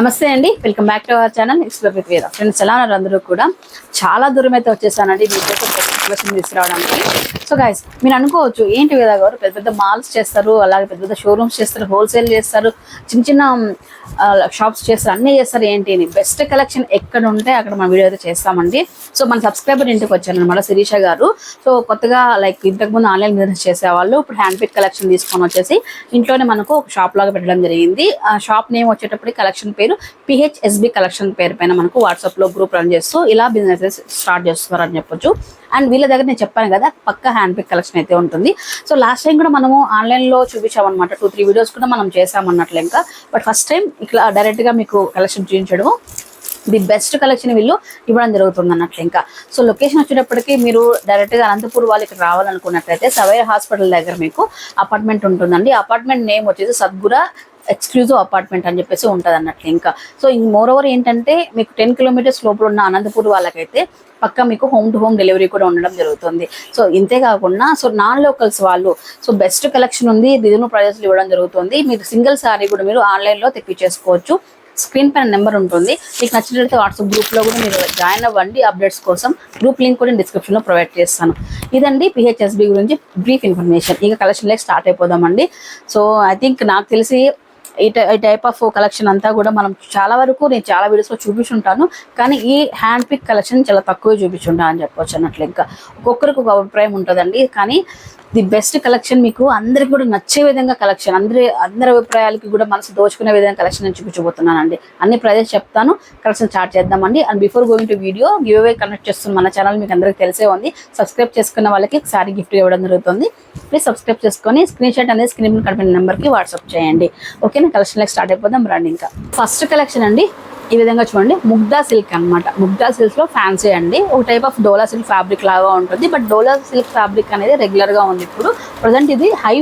నమస్తే అండి. Welcome back to our channel explore with Veda friends ఎలా ఉన్నారు అందరూ కూడా? చాలా దూరం అయితే వచ్చేసానండి మీకోసం తీసుకురావడానికి. సో గైస్ మీరు అనుకోవచ్చు ఏంటి వేద గారు? పెద్ద పెద్ద మాల్స్ చేస్తారు అలాగే పెద్ద పెద్ద షోరూమ్స్ చేస్తారు హోల్సేల్ చేస్తారు చిన్న చిన్న షాప్స్ చేస్తారు అన్నీ చేస్తారు ఏంటి అని. బెస్ట్ కలెక్షన్ ఎక్కడ ఉంటే అక్కడ మన వీడియో అయితే చేస్తామండి. సో మన సబ్స్క్రైబర్ ఇంటికి వచ్చారనమాట శిరీష గారు. సో కొత్తగా లైక్ ఇంతకుముందు ఆన్లైన్ బిజినెస్ చేసేవాళ్ళు ఇప్పుడు హ్యాండ్ పిక్ కలెక్షన్ తీసుకొని వచ్చేసి ఇంట్లోనే మనకు ఒక షాప్ లాగా పెట్టడం జరిగింది. ఆ షాప్ నేమ్ వచ్చేటప్పుడు కలెక్షన్ పేరు పిహెచ్ఎస్బి కలెక్షన్ పేరు పైన మనకు వాట్సాప్లో గ్రూప్ రన్ చేస్తూ ఇలా బిజినెస్ స్టార్ట్ చేస్తున్నారు అని చెప్పొచ్చు. అండ్ వీళ్ళ దగ్గర నేను చెప్పాను కదా పక్క హ్యాండ్ పిక్ కలెక్షన్ అయితే ఉంటుంది. సో లాస్ట్ టైం కూడా మనము ఆన్లైన్లో చూపించామన్నమాట. టూ త్రీ వీడియోస్ కూడా మనం చేసామన్నట్లు ఇంకా బట్ ఫస్ట్ టైం ఇట్లా డైరెక్ట్గా మీకు కలెక్షన్ చూపించడము ది బెస్ట్ కలెక్షన్ వీళ్ళు ఇవ్వడం జరుగుతుంది అన్నట్లు ఇంకా సో లొకేషన్ వచ్చేటప్పటికి మీరు డైరెక్ట్గా అనంతపూర్ వాళ్ళు ఇక్కడ రావాలనుకున్నట్లయితే సవైర్ హాస్పిటల్ దగ్గర మీకు అపార్ట్మెంట్ ఉంటుందండి. అపార్ట్మెంట్ నేమ్ వచ్చేసి సద్గుర ఎక్స్క్లూజివ్ అపార్ట్మెంట్ అని చెప్పేసి ఉంటుంది అన్నట్లు ఇంకా. సో మోర్ ఓవర్ ఏంటంటే మీకు టెన్ కిలోమీటర్స్ లోపల ఉన్న అనంతపూర్ వాళ్ళకైతే పక్క మీకు హోమ్ టు హోమ్ డెలివరీ కూడా ఉండడం జరుగుతుంది. సో ఇంతే కాకుండా సో నాన్ లోకల్స్ వాళ్ళు సో బెస్ట్ కలెక్షన్ ఉంది రిజనబుల్ ప్రైజెస్లు ఇవ్వడం జరుగుతుంది. మీరు సింగిల్ సారీ కూడా మీరు ఆన్లైన్లో తెప్పించేసుకోవచ్చు. స్క్రీన్ పైన నెంబర్ ఉంటుంది. మీకు నచ్చినట్లయితే వాట్సాప్ గ్రూప్లో కూడా మీరు జాయిన్ అవ్వండి. అప్డేట్స్ కోసం గ్రూప్ లింక్ కూడా డిస్క్రిప్షన్లో ప్రొవైడ్ చేస్తాను. ఇదండి పిహెచ్ఎస్బి గురించి బ్రీఫ్ ఇన్ఫర్మేషన్ ఇక కలెక్షన్లోకి స్టార్ట్ అయిపోదామండి. సో ఐ థింక్ నాకు తెలిసి ఈ టై- ఈ టైప్ ఆఫ్ కలెక్షన్ అంతా కూడా మనం చాలా వరకు నేను చాలా వీడియోస్లో చూపించుంటాను. కానీ ఈ హ్యాండ్ పిక్ కలెక్షన్ చాలా తక్కువ చూపించుంటాను అని చెప్పొచ్చు అన్నట్లు ఇంకా. ఒక్కొక్కరికి ఒక అభిప్రాయం ఉంటుందండి. కానీ ది బెస్ట్ కలెక్షన్ మీకు అందరికి కూడా నచ్చే విధంగా కలెక్షన్. అందరి అందరి అభిప్రాయాలకి కూడా మనసు దోచుకునే విధంగా కలెక్షన్ నేను చూపించబోతున్నానండి. అన్ని ప్రైజెస్ చెప్తాను. కలెక్షన్ స్టార్ట్ చేద్దామండి. And before going to video giveaway connect చేస్తున్న మన ఛానల్ మీకు అందరికీ తెలిసే ఉంది. సబ్స్క్రైబ్ చేసుకున్న వాళ్ళకి ఒకసారి గిఫ్ట్ ఇవ్వడం జరుగుతుంది. ప్లీజ్ సబ్స్క్రైబ్ చేసుకొని స్క్రీన్ షాట్ అనేది స్క్రీన్ మీద కనిపిన నెంబర్కి వాట్సాప్ చేయండి. ఓకేనా? కలెక్షన్ లైక్ స్టార్ట్ అయిపోదాం. రండి ఇంకా. ఫస్ట్ కలెక్షన్ అండి. ఈ విధంగా చూడండి ముగ్దా సిల్క్ అన్నమాట. ముగ్దా సిల్క్లో ఫ్యాన్సీ అండి. ఒక type of Dola silk fabric లాగా ఉంటుంది. బట్ డోలా సిల్క్ ఫ్యాబ్రిక్ అనేది రెగ్యులర్గా ఉంది ఇప్పుడు. ప్రజెంట్ ఇది హై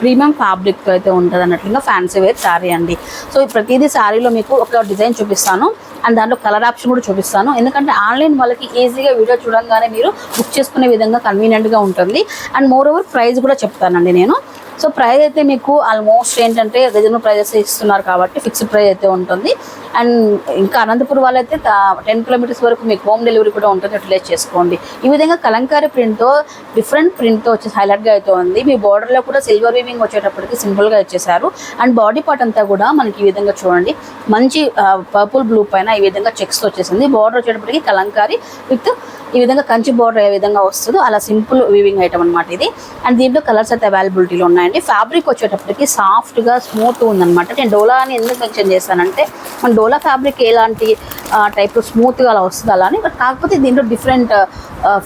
ప్రీమియం ఫ్యాబ్రిక్ అయితే ఉంటుంది అన్నట్లుగా ఫ్యాన్సీ వేర్ శారీ అండి. సో ఈ ప్రతిదీ శారీలో మీకు ఒక డిజైన్ చూపిస్తాను. అండ్ దాంట్లో కలర్ ఆప్షన్ కూడా చూపిస్తాను. ఎందుకంటే ఆన్లైన్ వాళ్ళకి ఈజీగా వీడియో చూడంగానే మీరు బుక్ చేసుకునే విధంగా కన్వీనియంట్గా ఉంటుంది. అండ్ మోర్ ఓవర్ ప్రైస్ కూడా చెప్తానండి నేను. సో ప్రైస్ అయితే మీకు ఆల్మోస్ట్ ఏంటంటే రీజనబుల్ ప్రైజెస్ ఇస్తున్నారు కాబట్టి ఫిక్స్డ్ ప్రైస్ అయితే ఉంటుంది. అండ్ ఇంకా అనంతపురం వాళ్ళైతే టెన్ కిలోమీటర్స్ వరకు మీకు హోమ్ డెలివరీ కూడా ఉంటుంది. యూటిలైజ్ చేసుకోండి. ఈ విధంగా కలంకారీ ప్రింట్తో డిఫరెంట్ ప్రింట్తో వచ్చేసి హైలైట్గా అయితే ఉంది. మీ బార్డర్లో కూడా సిల్వర్ వీవింగ్ వచ్చేటప్పటికి సింపుల్గా ఇచ్చేసారు అండ్ బాడీ పార్ట్ అంతా కూడా మనకి ఈ విధంగా చూడండి. మంచి పర్పుల్ బ్లూ పైన ఈ విధంగా చెక్స్ వచ్చేసింది. బార్డర్ వచ్చేటప్పటికి కలంకారీ విత్ ఈ విధంగా కంచి బార్డర్ ఏ విధంగా వస్తుందో అలా సింపుల్ వీవింగ్ ఐటమ్ అనమాట ఇది. అండ్ దీంట్లో కలర్స్ అయితే అవైలబిలిటీలో ఉన్నాయండి ఫ్యాబ్రిక్ వచ్చేటప్పటికి సాఫ్ట్గా స్మూత్ ఉందన్నమాట. నేను డోలా అని ఎందుకు మెన్షన్ చేశానంటే మన డోలా ఫ్యాబ్రిక్ ఎలాంటి టైప్ స్మూత్గా అలా వస్తుంది అలా అని బట్ కాకపోతే దీంట్లో డిఫరెంట్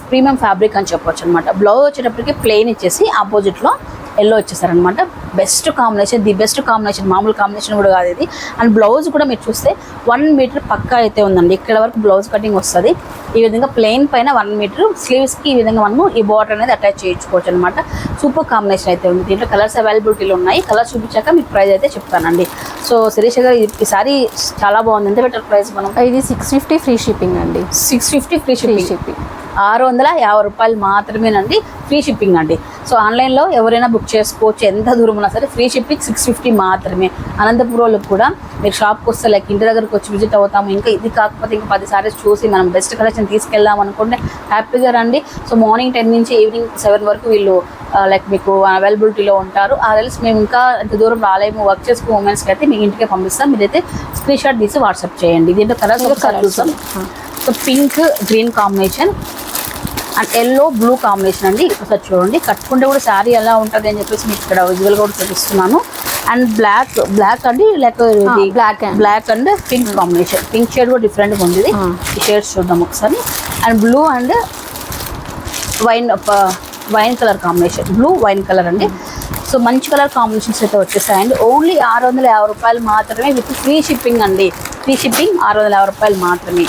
ప్రీమియం ఫ్యాబ్రిక్ అని చెప్పొచ్చు అనమాట బ్లౌజ్ వచ్చేటప్పటికి ప్లెయిన్ ఇచ్చేసి ఆపోజిట్లో yellow వచ్చేసారనమాట. Best combination the best combination మామూలు కాంబినేషన్ కూడా కాదు ఇది. అండ్ బ్లౌజ్ కూడా మీరు చూస్తే వన్ మీటర్ పక్కా అయితే ఉందండి. ఇక్కడ వరకు బ్లౌజ్ కటింగ్ వస్తుంది. ఈ విధంగా ప్లెయిన్ పైన వన్ మీటర్ స్లీవ్స్కి ఈ విధంగా మనము ఈ బార్డర్ అనేది అటాచ్ చేయించుకోవచ్చు అనమాట. సూపర్ కాంబినేషన్ అయితే ఉంది. దీంట్లో కలర్స్ అవైలబిలిటీలో ఉన్నాయి. కలర్స్ చూపించాక మీకు ప్రైస్ అయితే చెప్తానండి. సో శిరీష గారు ఈ- ఈసారి చాలా బాగుంది. ఎంత బెటర్ ప్రైస్ మనం? ఇది సిక్స్ ఫిఫ్టీ ఫ్రీ షిప్పింగ్ అండి. Six fifty free free shipping shipping ఆరు వందల యాభై రూపాయలు మాత్రమేనండి. ఫ్రీ షిప్పింగ్ అండి. సో ఆన్లైన్లో ఎవరైనా బుక్ చేసుకోవచ్చు. ఎంత దూరం ఉన్నా సరే ఫ్రీ షిప్పింగ్ సిక్స్ ఫిఫ్టీ మాత్రమే. అనంతపురంలోకి కూడా మీరు షాప్కి వస్తే లైక్ ఇంటి దగ్గరకు వచ్చి విజిట్ అవుతాము. ఇంకా ఇది కాకపోతే ఇంకా పది సారీస్ చూసి మనం బెస్ట్ కలెక్షన్ తీసుకెళ్దాం అనుకుంటే హ్యాపీగా రండి. సో మార్నింగ్ టెన్ నుంచి ఈవినింగ్ సెవెన్ వరకు వీళ్ళు లైక్ మీకు అవైలబిలిటీలో ఉంటారు. ఆ రెల్స్ మేము ఇంకా ఎంత దూరం రాలేము. వర్క్ చేసుకునే ఉమెన్స్కి అయితే మీ ఇంటికే పంపిస్తాం. మీరైతే స్క్రీన్ షాట్ తీసి వాట్సాప్ చేయండి. దీంట్లో కలర్స్ ఒకసారి చూస్తాం so pink green combination and yellow blue combination అండి. ఒకసారి చూడండి. కట్టుకుంటే కూడా శారీ ఎలా ఉంటుంది అని చెప్పేసి మీకు ఇక్కడ విజువల్గా కూడా చూపిస్తున్నాను. అండ్ బ్లాక్ బ్లాక్ అండి లేక and- black and pink combination. Pink shade కూడా డిఫరెంట్గా ఉంది. ఈ షేడ్స్ చూద్దాం ఒకసారి. And blue and wine wine colour combination. Blue wine colour అండి. సో మంచి కలర్ కాంబినేషన్స్ అయితే వచ్చేసాయండి ఓన్లీ ఆరు వందల యాభై రూపాయలు మాత్రమే విత్ ఫ్రీ షిప్పింగ్ అండి. ఫ్రీ షిప్పింగ్ ఆరు వందల యాభై రూపాయలు మాత్రమే.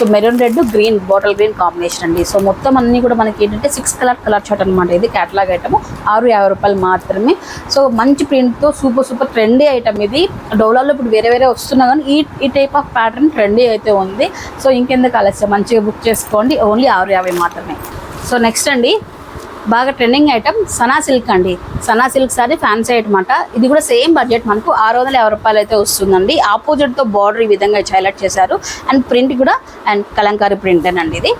So maroon red green bottle green combination అండి. సో మొత్తం అన్ని కూడా మనకి ఏంటంటే సిక్స్ కలర్ కలర్ చార్ట్ అనమాట ఇది క్యాటలాగ్ ఐటమ్ ఆరు యాభై రూపాయలు మాత్రమే. సో మంచి ప్రింట్తో సూపర్ సూపర్ ట్రెండీ ఐటమ్ ఇది. డోలాలో ఇప్పుడు వేరే వేరే వస్తున్నా కానీ ఈ ఈ టైప్ ఆఫ్ ప్యాటర్న్ ట్రెండీ అయితే ఉంది. సో ఇంకెందుకు ఆలస్యం? మంచిగా బుక్ చేసుకోండి. ఓన్లీ ఆరు యాభై మాత్రమే. సో నెక్స్ట్ అండి. బాగా ట్రెండింగ్ ఐటమ్ సనా సిల్క్ అండి. Sana silk sari fancy item ఇది కూడా సేమ్ బడ్జెట్ మనకు ఆరు వందల యాభై రూపాయలు అయితే వస్తుందండి ఆపోజిట్తో బార్డర్ ఈ విధంగా హైలైట్ చేశారు. అండ్ ప్రింట్ కూడా అండ్ కలంకారీ ప్రింట్ అండి ఇది.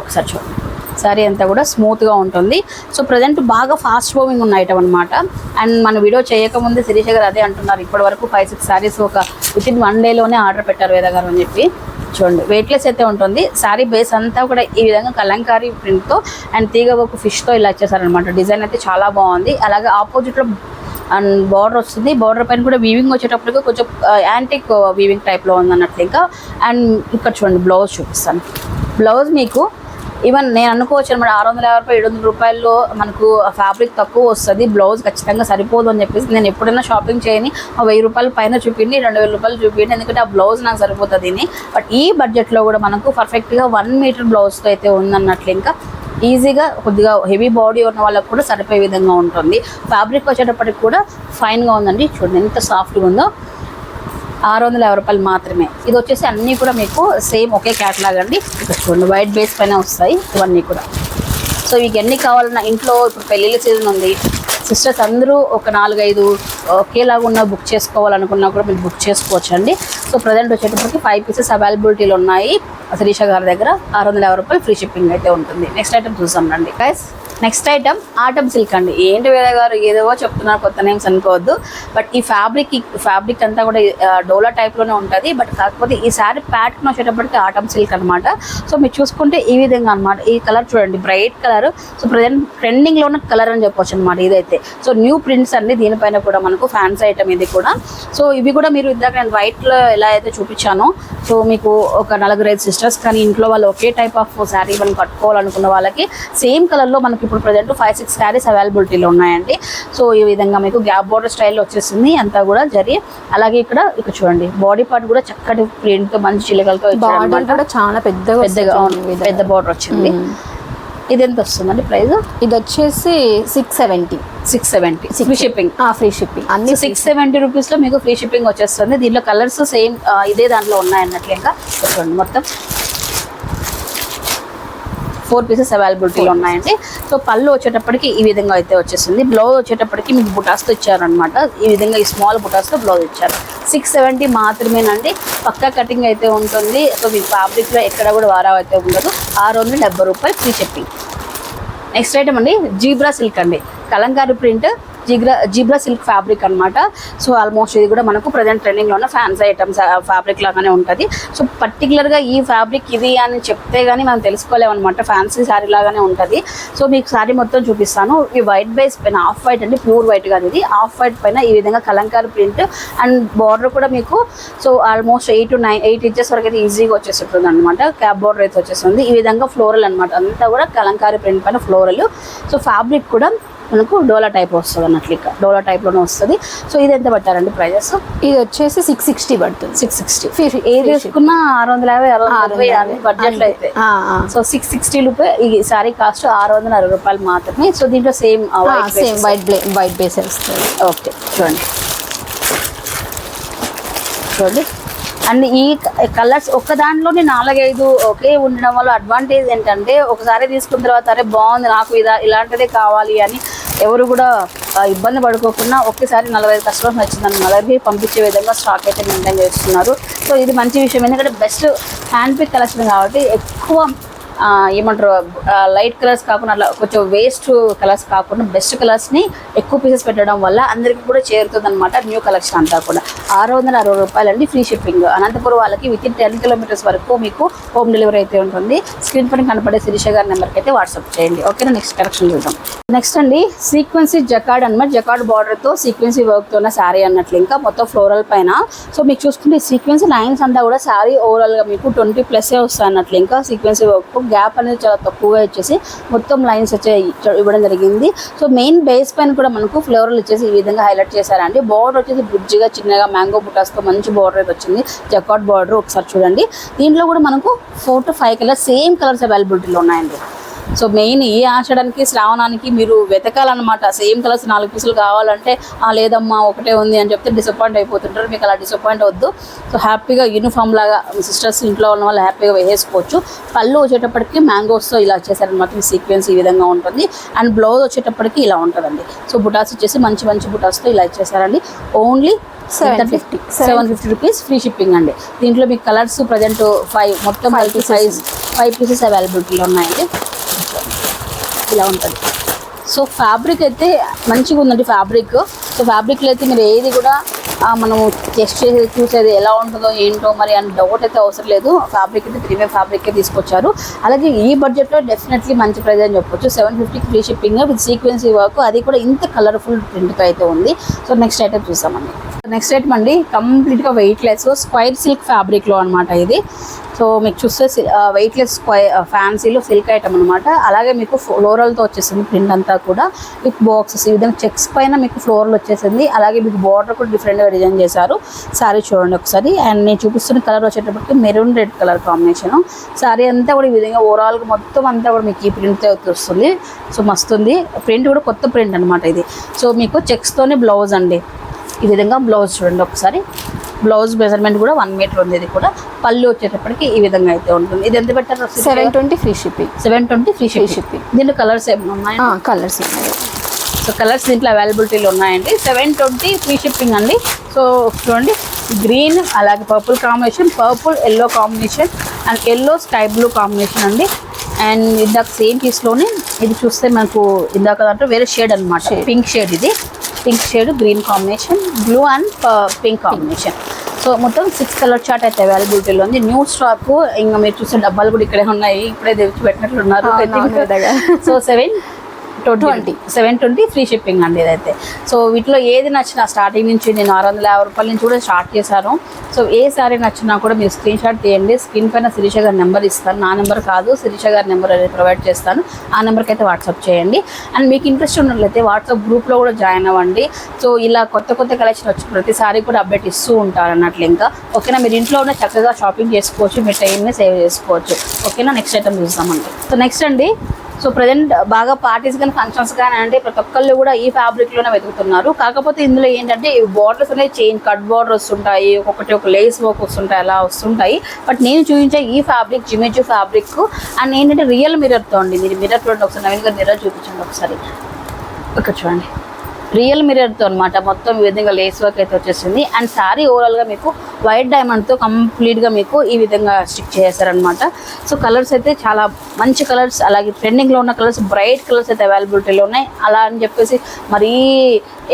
ఒకసారి చూడండి. సారీ అంతా కూడా స్మూత్గా ఉంటుంది. సో ప్రజెంట్ బాగా ఫాస్ట్ మూవింగ్ ఉన్న ఐటమ్ అనమాట అండ్ మన వీడియో చేయకముందే శిరీష గారు అదే అంటున్నారు. ఇప్పటి వరకు ఫైవ్ సిక్స్ సారీస్ ఒక విత్ ఇన్ వన్ డేలోనే ఆర్డర్ పెట్టారు వేద గారు అని చెప్పి. చూడండి వెయిట్లెస్ అయితే ఉంటుంది. శారీ బేస్ అంతా కూడా ఈ విధంగా కలంకారీ ప్రింట్తో అండ్ తీగ ఒక ఫిష్తో ఇలా ఇచ్చేసారనమాట డిజైన్ అయితే చాలా బాగుంది. అలాగే ఆపోజిట్లో అండ్ బార్డర్ వస్తుంది. బార్డర్ పైన కూడా వీవింగ్ వచ్చేటప్పటికి కొంచెం యాంటిక్ వీవింగ్ టైప్లో ఉంది అన్నట్లు ఇంకా. అండ్ ఇక్కడ చూడండి బ్లౌజ్ చూపిస్తాను. బ్లౌజ్ మీకు ఈవెన్ నేను అనుకోవచ్చు అనమాట ఆరు వందల యాభై రూపాయలు ఏడు వందల రూపాయల్లో మనకు ఫ్యాబ్రిక్ తక్కువ వస్తుంది బ్లౌజ్ ఖచ్చితంగా సరిపోదు అని చెప్పేసి నేను ఎప్పుడైనా షాపింగ్ చేయని ఆ వెయ్యి రూపాయల పైన చూపిండి రెండు వేల రూపాయలు చూపిండి ఎందుకంటే ఆ బ్లౌజ్ నాకు సరిపోతుంది అని బట్ ఈ బడ్జెట్లో కూడా మనకు పర్ఫెక్ట్గా వన్ మీటర్ బ్లౌజ్తో అయితే ఉందన్నట్లు ఇంకా ఈజీగా కొద్దిగా హెవీ బాడీ ఉన్న వాళ్ళకి కూడా సరిపోయే విధంగా ఉంటుంది. ఫ్యాబ్రిక్ వచ్చేటప్పటికి కూడా ఫైన్గా ఉందండి. చూడండి ఎంత సాఫ్ట్గా ఉందో. ఆరు వందల యాభై రూపాయలు మాత్రమే. ఇది వచ్చేసి అన్నీ కూడా మీకు సేమ్ ఒకే క్యాటలాగ్ అండి. ఇక్కడ చూడండి వైట్ బేస్ పైన వస్తాయి ఇవన్నీ కూడా. సో మీకు ఎన్ని కావాలన్నా ఇంట్లో ఇప్పుడు పెళ్ళిళ్ళ సీజన్ ఉంది. సిస్టర్స్ అందరూ ఒక నాలుగైదు ఒకేలాగా ఉన్న బుక్ చేసుకోవాలనుకున్నా కూడా మీరు బుక్ చేసుకోవచ్చు అండి సో ప్రజెంట్ వచ్చేటప్పటికి ఫైవ్ పీసెస్ అవైలబిలిటీలో ఉన్నాయి. శిరీష గారి దగ్గర ఆరు వందల యాభై రూపాయలు ఫ్రీ షిప్పింగ్ అయితే ఉంటుంది. నెక్స్ట్ ఐటమ్ చూసాం రండి guys next item autumn silk అండి. ఏంటి వేరే గారు ఏదో చెప్తున్నారు కొత్త నేమ్స్ అనుకోవద్దు. బట్ ఈ ఫ్యాబ్రిక్ ఫ్యాబ్రిక్ అంతా కూడా డోలా టైప్లోనే ఉంటుంది. బట్ కాకపోతే ఈ శారీ ప్యాటర్న్ వచ్చేటప్పటికి ఆటమ్ సిల్క్ అనమాట సో మీరు చూసుకుంటే ఈ విధంగా అనమాట ఈ కలర్ చూడండి బ్రైట్ కలర్. సో ప్రజెంట్ ట్రెండింగ్లో ఉన్న కలర్ అని చెప్పొచ్చు అనమాట ఇదైతే. సో న్యూ ప్రింట్స్ అన్ని దీనిపైన కూడా మనకు ఫ్యాన్సీ ఐటమ్ ఇది కూడా. సో ఇవి కూడా మీరు ఇందాక నేను వైట్లో ఎలా అయితే చూపించానో సో మీకు ఒక నలుగురు ఐదు సిస్టర్స్ కానీ ఇంట్లో వాళ్ళు ఒకే టైప్ ఆఫ్ శారీ మనం కట్టుకోవాలనుకున్న వాళ్ళకి సేమ్ కలర్లో మనకి ఇప్పుడు ప్రజెంట్ ఫైవ్ సిక్స్ శారీస్ అవైలబిలిటీలో ఉన్నాయండి. సో ఈ విధంగా మీకు గ్యాప్ బోర్డర్ స్టైల్లో వచ్చేసింది. అంతా కూడా జరి అలాగే ఇక్కడ ఇక్కడ చూడండి బాడీ పార్ట్ కూడా చక్కటి ప్రింట్తో మంచి చిలకలతో. కూడా చాలా పెద్దగా పెద్దగా. పెద్ద బార్డర్ వచ్చింది. ఇది ఎంత వస్తుందండి ప్రైస్? ఇది వచ్చేసి six seventy six seventy free shipping free shipping అన్ని సిక్స్ సెవెంటీ రూపీస్లో మీకు ఫ్రీ షిప్పింగ్ వచ్చేస్తుంది. దీంట్లో కలర్స్ సేమ్ ఇదే దాంట్లో ఉన్నాయి అన్నట్లు ఇంకా చూడండి మొత్తం. ఫోర్ పీసెస్ అవైలబిలిటీలో ఉన్నాయండి. సో పళ్ళు వచ్చేటప్పటికి ఈ విధంగా అయితే వచ్చేస్తుంది బ్లౌజ్ వచ్చేటప్పటికి మీకు బుటాస్తో ఇచ్చారనమాట ఈ విధంగా ఈ స్మాల్ బుటాస్తో బ్లౌజ్ ఇచ్చారు. సిక్స్ సెవెంటీ మాత్రమేనండి. పక్కా కటింగ్ అయితే ఉంటుంది. సో మీకు ఫ్యాబ్రిక్లో ఎక్కడ కూడా వారా అయితే ఉండదు. ఆరు వందల డెబ్బై రూపాయలు ఫ్రీ షిప్పింగ్ నెక్స్ట్ ఐటమ్ అండి జీబ్రా సిల్క్ అండి. కలంకారీ ప్రింట్ జిగ్రా జీబ్రా సిల్క్ ఫ్యాబ్రిక్ అనమాట సో ఆల్మోస్ట్ ఇది కూడా మనకు ప్రజెంట్ ట్రెండింగ్లో ఉన్న ఫ్యాన్సీ ఐటమ్స్ ఫ్యాబ్రిక్ లాగానే ఉంటుంది. సో పర్టికులర్గా ఈ ఫ్యాబ్రిక్ ఇది అని చెప్తే కానీ మనం తెలుసుకోలేమన్నమాట ఫ్యాన్సీ శారీ లాగానే ఉంటుంది. సో మీకు శారీ మొత్తం చూపిస్తాను. ఈ వైట్ బేస్ పైన ఆఫ్ వైట్ అండి ప్యూర్ వైట్ కాదు ఇది. ఆఫ్ వైట్ పైన ఈ విధంగా కలంకారీ ప్రింట్ అండ్ బార్డర్ కూడా మీకు so almost eight to nine eight inches వరకు అయితే ఈజీగా వచ్చేస్తుంటుంది అనమాట క్యాప్ బార్డర్ అయితే వచ్చేస్తుంది. ఈ విధంగా ఫ్లోరల్ అనమాట అంతా కూడా కలంకారీ ప్రింట్ పైన ఫ్లోరల్ సో ఫ్యాబ్రిక్ కూడా మనకు డోలా టైప్ వస్తుంది అన్నట్లు ఇక. డోలా టైప్లోనే వస్తుంది. సో ఇది ఎంత పట్టారండి ప్రైజెస్ ఇది వచ్చేసి సిక్స్ సిక్స్టీ పడుతుంది. సిక్స్ సిక్స్టీ ఏది తీసుకున్నా ఆరు వందల యాభై ఆరు వందల యాభై అయితే. సో సిక్స్ సిక్స్టీ రూపాయ ఈ సారీ కాస్ట్ ఆరు వందల అరవై రూపాయలు మాత్రమే. సో దీంట్లో సేమ్ సేమ్ వైట్ బ్లే వైట్ బేస్ వస్తుంది. ఓకే చూడండి. చూడండి. అండ్ ఈ కలర్స్ ఒక్క దాంట్లోనే నాలుగైదు ఒకే ఉండడం వల్ల అడ్వాంటేజ్ ఏంటంటే ఒకసారి తీసుకున్న తర్వాత అరే బాగుంది నాకు ఇదా ఇలాంటిదే కావాలి అని ఎవరు కూడా ఇబ్బంది పడుకోకుండా ఒకేసారి నలభై ఐదు కస్టమర్స్ నచ్చిందని నలభై పంపించే విధంగా స్టాక్ అయితే మెయింటైన్ చేస్తున్నారు. సో ఇది మంచి విషయం. ఎందుకంటే బెస్ట్ హ్యాండ్ పిక్ కలెక్షన్ కాబట్టి ఎక్కువ ఏమంటారు లైట్ కలర్స్ కాకుండా అట్లా కొంచెం వేస్ట్ కలర్స్ కాకుండా బెస్ట్ కలర్స్ని ఎక్కువ పీసెస్ పెట్టడం వల్ల అందరికీ కూడా చేరుతుంది అనమాట న్యూ కలెక్షన్ అంతా కూడా. ఆరు వందల అరవై రూపాయలండి ఫ్రీ షిప్పింగ్ అనంతపురం వాళ్ళకి విత్ ఇన్ టెన్ కిలోమీటర్స్ వరకు మీకు హోమ్ డెలివరీ అయితే ఉంటుంది. స్క్రీన్ పైన కనపడే శిరీష గారి నెంబర్కి అయితే వాట్సాప్ చేయండి. ఓకేనా? నెక్స్ట్ కలెక్షన్ చూద్దాం. నెక్స్ట్ అండి సీక్వెన్సీ జకాడ్ అనమాట జకాడ్ బార్డర్తో సీక్వెన్సీ వర్క్తో ఉన్న శారీ అన్నట్లు. ఇంకా మొత్తం ఫ్లోరల్ పైన. సో మీకు చూసుకుంటే సీక్వెన్సీ లైన్స్ అంతా కూడా శారీ ఓవరాల్గా మీకు ట్వంటీ ప్లస్ వస్తాయి అన్నట్లు. ఇంకా సీక్వెన్సీ వర్క్ గ్యాప్ అనేది చాలా తక్కువగా ఇచ్చేసి మొత్తం లైన్స్ వచ్చే ఇవ్వడం జరిగింది. సో మెయిన్ బేస్ పైన కూడా మనకు ఫ్లోరల్ వచ్చేసి ఈ విధంగా హైలైట్ చేశారండి. బార్డర్ వచ్చేసి బుజ్జిగా చిన్నగా మ్యాంగో బుటాస్తో మంచి బార్డర్ అయితే వచ్చింది. జకాట్ బార్డర్ ఒకసారి చూడండి. దీంట్లో కూడా మనకు four to five colours same colours అవైలబిలిటీలో ఉన్నాయండి. సో మెయిన్ ఈ ఆషడానికి శ్రావణానికి మీరు వెతకాలన్నమాట. సేమ్ కలర్స్ నాలుగు పీసులు కావాలంటే ఆ లేదమ్మా ఒకటే ఉంది అని చెప్తే డిసప్పాయింట్ అయిపోతుంటారు. మీకు అలా డిసప్పాయింట్ వద్దు. సో హ్యాపీగా యూనిఫామ్ లాగా సిస్టర్స్ ఇంట్లో ఉన్న వాళ్ళు హ్యాపీగా వేసుకోవచ్చు. పళ్ళు వచ్చేటప్పటికి మ్యాంగోస్తో ఇలా వచ్చేసారనమాట ఈ సీక్వెన్స్ ఈ విధంగా ఉంటుంది. అండ్ బ్లౌజ్ వచ్చేటప్పటికి ఇలా ఉంటుందండి. సో బుటాస్ వచ్చేసి మంచి మంచి బుటాస్తో ఇలా ఇచ్చేసారండి only 750. Seven fifty rupees free shipping అండి. దీంట్లో మీకు కలర్స్ ప్రజెంట్ ఫైవ్ మొత్తం ఫైవ్ సైజ్ ఫైవ్ పీసెస్ అవైలబిలిటీలో ఉన్నాయండి. ఇలా ఉంటుంది. సో ఫ్యాబ్రిక్ అయితే మంచిగా ఉందండి ఫ్యాబ్రిక్ సో ఫ్యాబ్రిక్లో అయితే మీరు ఏది కూడా మనం మనము టెస్ట్ చేసేది చూసేది ఎలా ఉంటుందో ఏంటో మరి అని డౌట్ అయితే అవసరం లేదు. ఫ్యాబ్రిక్ అయితే ప్రీమియం ఫ్యాబ్రికే తీసుకొచ్చారు. అలాగే ఈ బడ్జెట్లో డెఫినెట్లీ మంచి ప్రైస్ అని చెప్పొచ్చు. సెవెన్ ఫిఫ్టీకి free shipping with sequence work అది కూడా ఇంత కలర్ఫుల్ ప్రింట్తో అయితే ఉంది. సో నెక్స్ట్ ఐటమ్ చూసామండి నెక్స్ట్ ఐటమ్ అండి కంప్లీట్గా వెయిట్లెస్ స్క్వైర్ సిల్క్ ఫ్యాబ్రిక్లో అనమాట ఇది. సో మీకు చూస్తే వెయిట్లెస్ స్క్వై ఫ్యాన్సీలో సిల్క్ ఐటమ్ అనమాట అలాగే మీకు ఫ్లోరల్తో వచ్చేసింది ప్రింట్ అంతా కూడా. విత్ బాక్సెస్ ఈ విధంగా చెక్స్ పైన మీకు ఫ్లోరల్ వచ్చేసింది. అలాగే మీకు బార్డర్ కూడా డిఫరెంట్గా డిజైన్ చేశారు. శారీ చూడండి ఒకసారి. అండ్ నేను చూపిస్తున్న కలర్ వచ్చేటప్పటికి maroon red colour combination sari అంతా కూడా ఈ విధంగా ఓవరాల్గా మొత్తం అంతా కూడా మీకు ఈ ప్రింట్తో వస్తుంది. సో మస్తు ఉంది ప్రింట్ కూడా కొత్త ప్రింట్ అనమాట ఇది. సో మీకు చెక్స్తోనే బ్లౌజ్ అండి. ఈ విధంగా బ్లౌజ్ చూడండి ఒకసారి. బ్లౌజ్ మెజర్మెంట్ కూడా వన్ మీటర్ ఉంది ఇది కూడా. పళ్ళు వచ్చేటప్పటికి ఈ విధంగా అయితే ఉంటుంది. ఇది ఎంత పెట్టారు seven twenty free shipping seven twenty free Free shipping. దీంట్లో కలర్స్ ఏమైనా ఉన్నాయి? కలర్స్ ఉన్నాయి సో కలర్స్ దీంట్లో అవైలబిలిటీలో ఉన్నాయండి. సెవెన్ ట్వంటీ ఫ్రీ షిప్పింగ్ అండి. సో చూడండి. గ్రీన్ అలాగే purple combination purple yellow combination and yellow sky blue combination అండి. అండ్ ఇందాక సేమ్ పీస్లోనే ఇది చూస్తే మనకు ఇందాక దాంట్లో వేరే షేడ్ అనమాట. పింక్ షేడ్ ఇది. Pink shade green combination blue and pink combination. So మొత్తం సిక్స్ కలర్ చార్ట్ అయితే అవైలబిలిటీలో ఉంది. న్యూ స్టాక్ ఇంకా మీరు చూసే డబ్బాలు కూడా ఇక్కడే ఉన్నాయి. ఇప్పుడే తెచ్చి పెట్టినట్లున్నారు. So seven twenty seven twenty free shipping అండి ఇదైతే. సో వీటిలో ఏది నచ్చినా స్టార్టింగ్ నుంచి నేను ఆరు వందల యాభై రూపాయల నుంచి కూడా స్టార్ట్ చేశాను. సో ఏ సారీ నచ్చినా కూడా మీరు స్క్రీన్ షాట్ తీయండి. స్క్రీన్ పైన శిరీష గారి నెంబర్ ఇస్తాను. నా నెంబర్ కాదు శిరీష గారి నెంబర్ అనేది ప్రొవైడ్ చేస్తాను. ఆ నెంబర్కి అయితే వాట్సాప్ చేయండి. అండ్ మీకు ఇంట్రెస్ట్ ఉన్నట్లయితే వాట్సాప్ గ్రూప్లో కూడా జాయిన్ అవ్వండి. సో ఇలా కొత్త కొత్త కలెక్షన్ వచ్చి ప్రతిసారి కూడా అప్డేట్ ఇస్తూ ఉంటారు అన్నట్లు ఇంకా ఓకేనా? మీరు ఇంట్లో ఉన్న చక్కగా షాపింగ్ చేసుకోవచ్చు. మీ టైంని సేవ్ చేసుకోవచ్చు. ఓకేనా? నెక్స్ట్ ఐటమ్ చూస్తామండి సో నెక్స్ట్ అండి సో ప్రజెంట్ బాగా పార్టీస్ కానీ ఫంక్షన్స్ కానీ అంటే ప్రతి ఒక్కళ్ళు కూడా ఈ ఫ్యాబ్రిక్లోనే వెతుకుతున్నారు. కాకపోతే ఇందులో ఏంటంటే ఈ బార్డర్స్ అనేవి చేంజ్ కట్ బార్డర్ వస్తుంటాయి ఒకటి ఒక లేస్ వర్క్ వస్తుంటాయి అలా వస్తుంటాయి. బట్ నేను చూపించే ఈ ఫ్యాబ్రిక్ జిమేజు ఫ్యాబ్రిక్ అండ్ ఏంటంటే రియల్ మిర్రర్తో అండి మీరు మిర్రర్ చూడండి ఒకసారి. నవీన్ గారు మిర్రర్ చూపించండి ఒకసారి. ఇక్కడ చూడండి. రియల్ మిర్రర్తో అనమాట మొత్తం ఈ విధంగా లేస్ వర్క్ అయితే వచ్చేసింది. అండ్ శారీ ఓవరాల్గా మీకు వైట్ డైమండ్తో కంప్లీట్గా మీకు ఈ విధంగా స్టిక్ చేశారనమాట సో కలర్స్ అయితే చాలా మంచి కలర్స్ అలాగే ట్రెండింగ్లో ఉన్న కలర్స్ బ్రైట్ కలర్స్ అయితే అవైలబిలిటీలో ఉన్నాయి. అలా అని చెప్పేసి మరీ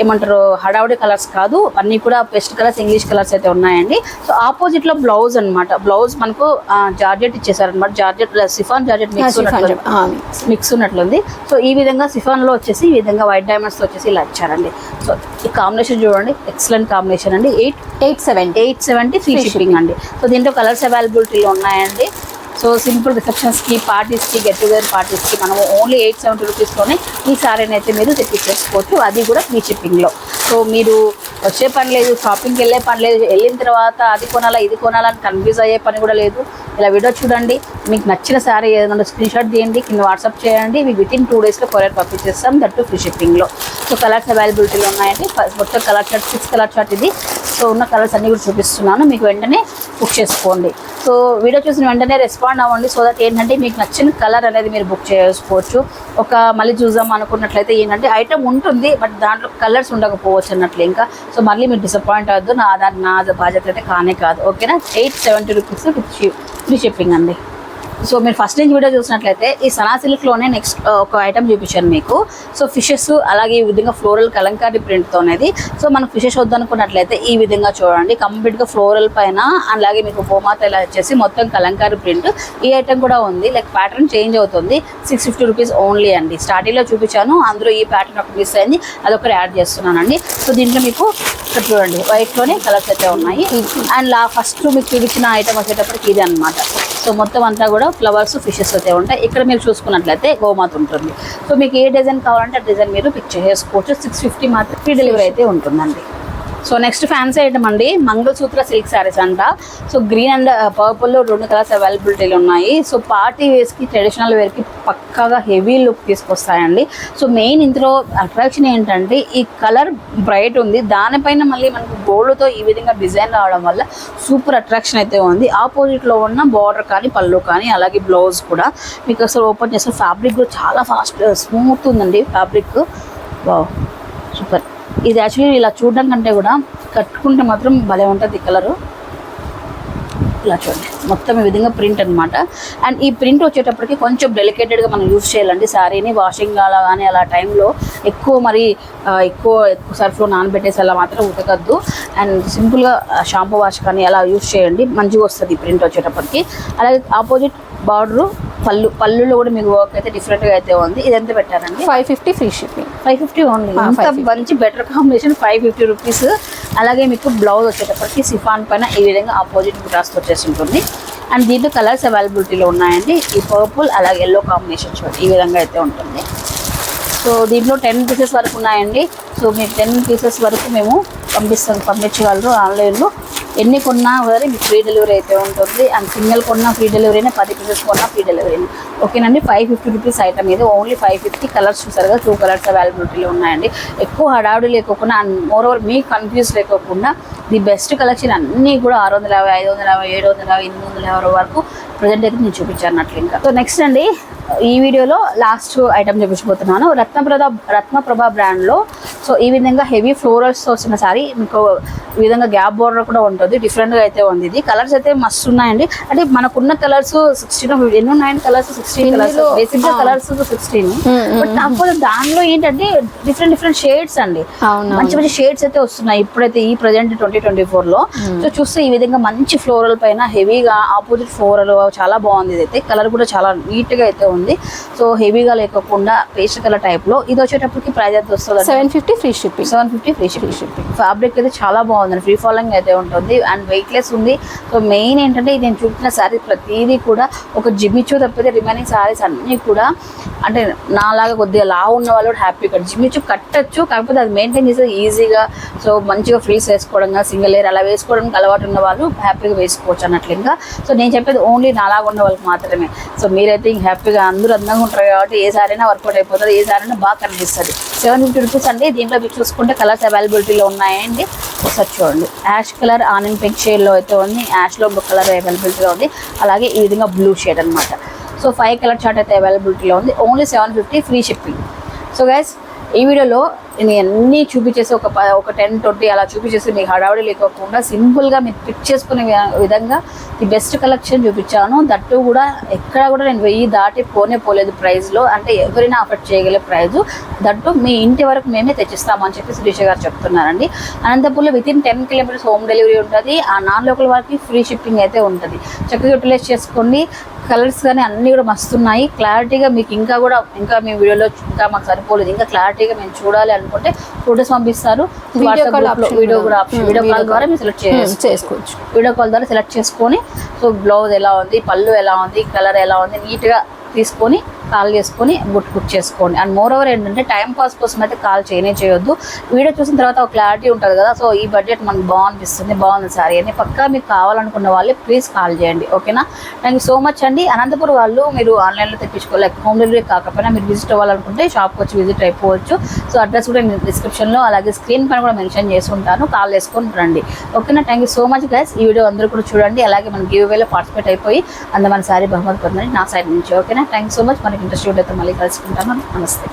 ఏమంటారు హడావుడి కలర్స్ కాదు అన్నీ కూడా బెస్ట్ కలర్స్ ఇంగ్లీష్ కలర్స్ అయితే ఉన్నాయండి. సో ఆపోజిట్లో బ్లౌజ్ అన్నమాట. బ్లౌజ్ మనకు జార్జెట్ ఇచ్చేసారనమాట జార్జెట్ సిఫాన్ జార్జెట్ మిక్స్ ఉన్నట్లు మిక్స్ ఉన్నట్లుంది. సో ఈ విధంగా సిఫాన్లో వచ్చేసి ఈ విధంగా వైట్ డైమండ్స్తో వచ్చేసి ఇలా ఇచ్చారండి. సో ఈ కాంబినేషన్ చూడండి. ఎక్సలెంట్ కాంబినేషన్ అండి. Eight eight seventy eight seventy free shipping అండి. సో దీంట్లో కలర్స్ అవైలబిలిటీలో ఉన్నాయండి. సో సింపుల్ రిసెప్షన్స్కి పార్టీస్కి గెట్ టుగెదర్ పార్టీస్కి మనము ఓన్లీ ఎయిట్ సెవెంటీ రూపీస్లోనే ఈ సారీని అయితే మీరు తెప్పించేసుకోవచ్చు. అది కూడా ఫ్రీ షిప్పింగ్లో. సో మీరు వచ్చే పని లేదు షాపింగ్కి వెళ్ళే పని లేదు వెళ్ళిన తర్వాత అది కొనాలా ఇది కొనాలా అని కన్ఫ్యూజ్ అయ్యే పని కూడా లేదు. ఇలా వీడియో చూడండి. మీకు నచ్చిన శారీ ఏదైనా స్క్రీన్ షాట్ తీయండి కింద వాట్సాప్ చేయండి. మీకు విత్ ఇన్ టూ డేస్లో కొరియర్ పంపించేస్తాం దట్టు ఫ్రీ షిప్పింగ్లో. సో కలర్స్ అవైలబిలిటీలో ఉన్నాయండి. మొత్తం colour chart six colour chart ఇది. సో ఉన్న కలర్స్ అన్నీ కూడా చూపిస్తున్నాను. మీకు వెంటనే బుక్ చేసుకోండి. సో వీడియో చూసిన వెంటనే రెస్పాండ్ అవ్వండి సో దట్ ఏంటంటే మీకు నచ్చిన కలర్ అనేది మీరు బుక్ చేసుకోవచ్చు. ఒక మళ్ళీ చూద్దాం అనుకున్నట్లయితే ఏంటంటే ఐటమ్ ఉంటుంది బట్ దాంట్లో కలర్స్ ఉండకపోవచ్చు అన్నట్లు ఇంకా. సో మళ్ళీ మీరు డిసప్పాయింట్ అవ్వద్దు నా దాని నా బాధ్యత అయితే కానే కాదు. ఓకేనా eight seventy rupees free shipping అండి. సో మీరు ఫస్ట్ నుంచి వీడియో చూసినట్లయితే ఈ సనా సిల్క్లోనే నెక్స్ట్ ఒక ఐటమ్ చూపించాను మీకు. సో ఫిషెస్ అలాగే ఈ విధంగా ఫ్లోరల్ కలంకారీ ప్రింట్తో అనేది. సో మనం ఫిషెస్ వద్దనుకున్నట్లయితే ఈ విధంగా చూడండి. కంప్లీట్గా ఫ్లోరల్ పైన అలాగే మీకు బొమాత ఇలా వచ్చేసి మొత్తం కలంకారీ ప్రింట్ ఈ ఐటమ్ కూడా ఉంది. లైక్ ప్యాటర్న్ చేంజ్ అవుతుంది. సిక్స్ ఫిఫ్టీ రూపీస్ ఓన్లీ అండి. స్టార్టింగ్లో చూపించాను. అందులో ఈ ప్యాటర్న్ ఒకటి మిస్ అయింది. అదొకటి యాడ్ చేస్తున్నానండి. సో దీంట్లో మీకు ఇక్కడ చూడండి. వైట్లోనే కలర్స్ అయితే ఉన్నాయి. అండ్ లా ఫస్ట్ మీకు చూపించిన ఐటమ్ వచ్చేటప్పటికి ఇది అనమాట సో మొత్తం అంతా కూడా ఫ్లవర్స్ ఫిషెస్ అయితే ఉంటాయి. ఇక్కడ మీరు చూసుకున్నట్లయితే గోమాత ఉంటుంది. సో మీకు ఏ డిజైన్ కావాలంటే ఆ డిజైన్ మీరు పిక్ చేసుకోవచ్చు సిక్స్ ఫిఫ్టీ మాత్రం ఫ్రీ డెలివరీ అయితే ఉంటుందండి. సో నెక్స్ట్ ఫ్యాన్సీ ఐటమ్ అండి మంగళసూత్ర సిల్క్ శారీస్ అంట. సో గ్రీన్ అండ్ పర్పుల్లో రెండు కలర్స్ అవైలబిలిటీలు ఉన్నాయి. సో పార్టీ వేర్స్కి ట్రెడిషనల్ వేర్కి పక్కాగా హెవీ లుక్ తీసుకొస్తాయండి. సో మెయిన్ ఇందులో అట్రాక్షన్ ఏంటంటే ఈ కలర్ బ్రైట్ ఉంది. దానిపైన మళ్ళీ మనకు గోల్డ్తో ఈ విధంగా డిజైన్ రావడం వల్ల సూపర్ అట్రాక్షన్ అయితే ఉంది. ఆపోజిట్లో ఉన్న బార్డర్ కానీ పళ్ళు కానీ అలాగే బ్లౌజ్ కూడా. మీకు అసలు ఓపెన్ చేస్తే ఫ్యాబ్రిక్ కూడా చాలా ఫాస్ట్ స్మూత్ ఉందండి ఫ్యాబ్రిక్ వావ్ సూపర్ ఇది యాక్చువల్లీ ఇలా చూడడం కంటే కూడా కట్టుకుంటే మాత్రం భలే ఉంటుంది కలరు ఇలా చూడండి. మొత్తం ఈ విధంగా ప్రింట్ అనమాట అండ్ ఈ ప్రింట్ వచ్చేటప్పటికి కొంచెం డెలికేటెడ్గా మనం యూస్ చేయాలండి. శారీని వాషింగ్ అలా కానీ అలా టైంలో ఎక్కువ మరి ఎక్కువ ఎక్కువ సర్ఫ్లో నానబెట్టేసి అలా మాత్రం ఉతకద్దు. అండ్ సింపుల్గా షాంపూ వాష్ కానీ అలా యూస్ చేయండి. మంచిగా వస్తుంది ఈ ప్రింట్ వచ్చేటప్పటికి. అలాగే ఆపోజిట్ బార్డరు పళ్ళు పళ్ళులో కూడా మీకు వర్క్ అయితే డిఫరెంట్గా అయితే ఉంది. ఇది ఎంత పెట్టారండి? Five fifty free shipping five fifty only. 550. మంచి better combination five fifty rupees. అలాగే మీకు బ్లౌజ్ వచ్చేటప్పటికి సిఫాన్ పైన ఈ విధంగా ఆపోజిట్ బుటాస్ వచ్చేసి ఉంటుంది. అండ్ దీంట్లో కలర్స్ అవైలబిలిటీలో ఉన్నాయండి. ఈ పర్పుల్ అలాగే ఎల్లో కాంబినేషన్ చూడండి. ఈ విధంగా అయితే ఉంటుంది. సో దీంట్లో టెన్ పీసెస్ వరకు ఉన్నాయండి. సో మీకు టెన్ పీసెస్ వరకు మేము పంపిస్తాం పంపించగలరు ఆన్లైన్లో. ఎన్ని కొన్నా సరే మీకు ఫ్రీ డెలివరీ అయితే ఉంటుంది. అండ్ సింగిల్ కొన్నా ఫ్రీ డెలివరీనే పది పీసెస్ కొన్నా ఫ్రీ డెలివరీ ఓకేనండి? ఫైవ్ ఫిఫ్టీ రూపీస్ ఐటమ్ ఇది. ఓన్లీ ఫైవ్ ఫిఫ్టీ కలర్స్ చూసారుగా టూ కలర్స్ అవైలబిలిటీలో ఉన్నాయండి. ఎక్కువ హడావుడి లేకోకుండా అండ్ మోర్ ఓవర్ మీకు కన్ఫ్యూజ్ లేకోకుండా ది బెస్ట్ కలెక్షన్ అన్నీ కూడా ఆరు వందల యాభై ఐదు వందల యాభై ఏడు వందల యాభై ఎనిమిది వందల యాభై వరకు ప్రజెంట్ అయితే నేను చూపించాను అట్లా ఇంకా. సో నెక్స్ట్ అండి ఈ వీడియోలో లాస్ట్ ఐటమ్ చూపించబోతున్నాను. రత్నప్రభ రత్నప్రభ బ్రాండ్లో సో ఈ విధంగా హెవీ ఫ్లోరల్స్ వచ్చిన సారీ మీకు ఈ విధంగా గ్యాప్ బోర్డర్ కూడా ఉంటుంది డిఫరెంట్గా అయితే ఉంది ఇది. కలర్స్ అయితే మస్తు ఉన్నాయండి. అంటే మనకున్న కలర్స్ సిక్స్టీన్ ఎన్ని ఉన్నాయండి కలర్స్ సిక్స్టీన్ కలర్స్ ఇందులో, బేసిక్గా ఆ. కలర్స్ సిక్స్టీన్ బట్ కాకపోతే దానిలో ఏంటంటే డిఫరెంట్ డిఫరెంట్ షేడ్స్ అండి. మంచి మంచి షేడ్స్ అయితే వస్తున్నాయి ఇప్పుడైతే ఈ ప్రజెంట్ ట్వంటీ ట్వంటీ ఫోర్లో సో చూస్తే ఈ విధంగా మంచి ఫ్లోరల్ పైన హెవీగా ఆపోజిట్ ఫ్లోరల్ చాలా బాగుంది అయితే కలర్ కూడా చాలా నీట్గా అయితే ఉంది. సో హెవీగా లేకోకుండా పేస్ట్ కలర్ టైప్లో. ఇది వచ్చేటప్పటికి ప్రైస్ అయితే వస్తుంది seven fifty free shipping. Seven fifty free shipping fabric అయితే చాలా బాగుంది ఫ్రీ ఫాలోయింగ్ అయితే ఉంటుంది. అండ్ వెయిట్లెస్ ఉంది. సో మెయిన్ ఏంటంటే ఇది నేను చూపించిన శారీ ప్రతిదీ కూడా ఒక జిమ్మిచూ తప్పితే రిమైనింగ్ శారీస్ అన్నీ కూడా అంటే నాలాగా కొద్దిగా లావు ఉన్న వాళ్ళు కూడా హ్యాపీగా జిమ్మిచూ కట్టచ్చు. కాకపోతే అది మెయింటైన్ చేసేది ఈజీగా సో మంచిగా ఫ్రీస్ వేసుకోవడం సింగిల్ లేయర్ అలా వేసుకోవడానికి అలవాటు ఉన్న వాళ్ళు హ్యాపీగా వేసుకోవచ్చు అన్నట్లు ఇంకా. సో నేను చెప్పేది ఓన్లీ నాలాగా ఉన్న వాళ్ళకి మాత్రమే. సో మీరైతే ఇంక హ్యాపీగా అందరూ అందంగా ఉంటారు కాబట్టి ఏ సారైనా వర్కౌట్ అయిపోతుంది. ఏ సారైనా బాగా కనిపిస్తుంది. సెవెన్ ఫిఫ్టీ రూపీస్ అండి. దీంట్లో మీరు చూసుకుంటే కలర్స్ అవైలబిలిటీలో ఉన్నాయండి. ఒకసారి చూడండి. యాష్ కలర్ ఆనియన్ పింక్ షేడ్లో అయితే ఉంది. యాష్లో ఒక కలర్ అవైలబిలిటీలో ఉంది. అలాగే ఈ విధంగా బ్లూ షేడ్ అన్నమాట. సో ఫైవ్ కలర్ చార్ట్ అయితే అవైలబిలిటీలో ఉంది. Only seven fifty free shipping so guys ఈ వీడియోలో నేను అన్నీ చూపించేసి ఒక ప- ఒక టెన్ ట్వంటీ అలా చూపించేసి మీకు హడావిడి లేకోకుండా సింపుల్గా మీరు పిక్ చేసుకునే విధంగా ది బెస్ట్ కలెక్షన్ చూపించాను. దట్టు కూడా ఎక్కడ కూడా నేను వెయ్యి దాటి పోనే పోలేదు ప్రైస్లో అంటే ఎవరైనా అఫర్ట్ చేయగల ప్రైజ్. దట్టు మీ ఇంటి వరకు మేమే తెచ్చిస్తామని చెప్పి సురేష్ గారు చెప్తున్నారండి. అనంతపూర్లో within ten kilometres home delivery ఉంటుంది. ఆ నాన్ లోకల్ వరకు ఫ్రీ షిప్పింగ్ అయితే ఉంటుంది. చక్కగా యూటిలైజ్ చేసుకోండి. కలర్స్ కానీ అన్నీ కూడా మస్తున్నాయి. క్లారిటీగా మీకు ఇంకా కూడా ఇంకా మీ వీడియోలో ఇంకా మాకు సరిపోలేదు. ఇంకా క్లారిటీగా మేము చూడాలి అనుకుంటే ఫొటోస్ పంపిస్తారు. వీడియో కూడా. Option video call. ద్వారా మీరు సెలెక్ట్ Hmm, చేసుకోవచ్చు. చేసుకోవచ్చు. వీడియో కాల్ ద్వారా సెలెక్ట్ చేసుకొని సో బ్లౌజ్ ఎలా ఉంది పళ్ళు ఎలా ఉంది కలర్ ఎలా ఉంది నీట్గా తీసుకొని కాల్ చేసుకొని బుక్ బుక్ చేసుకోండి. అండ్ మోర్ ఓవర్ ఏంటంటే టైం పాస్ కోసం అయితే కాల్ చేయనే చేయొద్దు. వీడియో చూసిన తర్వాత ఒక క్లారిటీ ఉంటుంది కదా సో ఈ బడ్జెట్ మనకు బాగునిపిస్తుంది బాగుంది సారీ. అని పక్కా మీకు కావాలనుకున్న వాళ్ళే ప్లీజ్ కాల్ చేయండి ఓకేనా? థ్యాంక్ యూ సో మచ్ అండి. అనంతపురం వాళ్ళు మీరు ఆన్లైన్లో తెప్పించుకోలేక హోమ్ డెలివరీ కాకపోయినా మీరు విజిట్ అవ్వాలనుకుంటే షాప్కి వచ్చి విజిట్ అయిపోవచ్చు. సో అడ్రస్ కూడా నేను డిస్క్రిప్షన్లో అలాగే స్క్రీన్ పైన కూడా మెన్షన్ చేసి ఉంటాను కాల్ చేసుకొని రండి ఓకేనా? Thank you so much guys ఈ వీడియో అందరూ కూడా చూడండి. అలాగే మనం గివ్ వేలో పార్టిసిపేట్ అయిపోయి అందమైన సారీ బహుమతి పొందండి. నా సైడ్ నుంచి ఓకేనా? థ్యాంక్ యూ సో మచ్ మనకి ఇంట్రెస్ట్ అయితే మళ్ళీ కలుసుకుంటాను. నమస్తే.